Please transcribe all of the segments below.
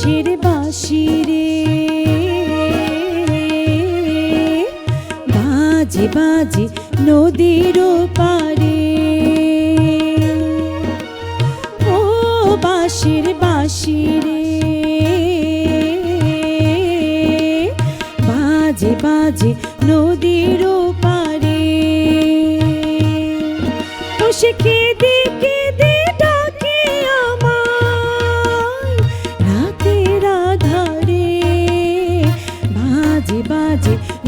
বাঁশের বাঁশি রে। বাজে বাজে নদীর পারে ও বাঁশের বাঁশি রে। বাজে বাজে নদীর পারে তো সে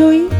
abençoe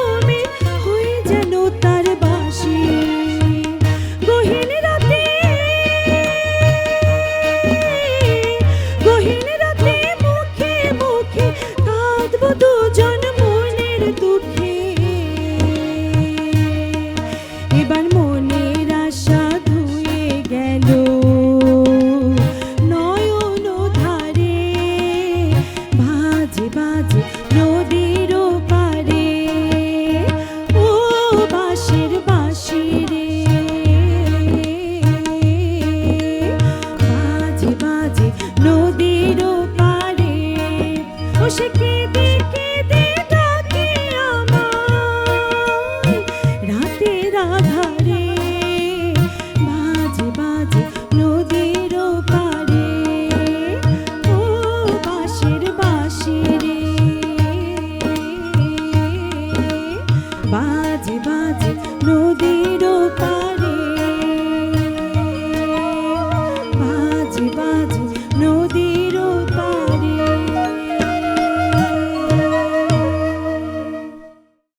বাজে বাজে নদীর